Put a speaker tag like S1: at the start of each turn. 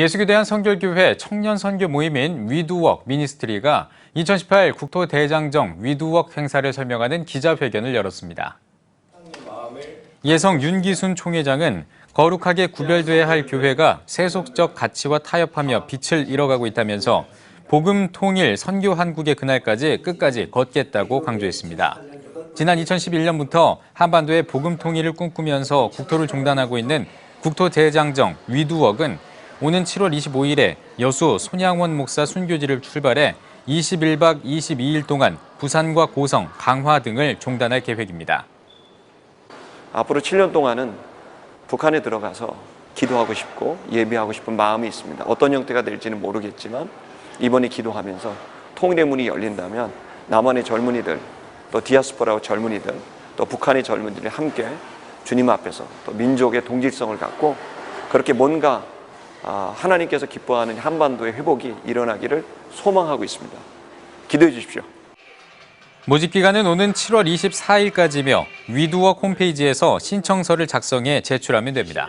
S1: 예수교 대한 성결교회 청년 선교 모임인 위두웍 미니스트리가 2018 국토 대장정 위두웍 행사를 설명하는 기자회견을 열었습니다. 예성 윤기순 총회장은 거룩하게 구별돼야 할 교회가 세속적 가치와 타협하며 빛을 잃어가고 있다면서 복음 통일 선교 한국의 그날까지 끝까지 걷겠다고 강조했습니다. 지난 2011년부터 한반도의 복음 통일을 꿈꾸면서 국토를 종단하고 있는 국토 대장정 위두웍은 오는 7월 25일에 여수 손양원 목사 순교지를 출발해 21박 22일 동안 부산과 고성, 강화 등을 종단할 계획입니다.
S2: 앞으로 7년 동안은 북한에 들어가서 기도하고 싶고 예배하고 싶은 마음이 있습니다. 어떤 형태가 될지는 모르겠지만 이번에 기도하면서 통일의 문이 열린다면 남한의 젊은이들 또 디아스포라 젊은이들 또 북한의 젊은이들이 함께 주님 앞에서 또 민족의 동질성을 갖고 그렇게 뭔가 아, 하나님께서 기뻐하는 한반도의 회복이 일어나기를 소망하고 있습니다. 기도해 주십시오.
S1: 모집 기간은 오는 7월 24일까지며 위두웍 홈페이지에서 신청서를 작성해 제출하면 됩니다.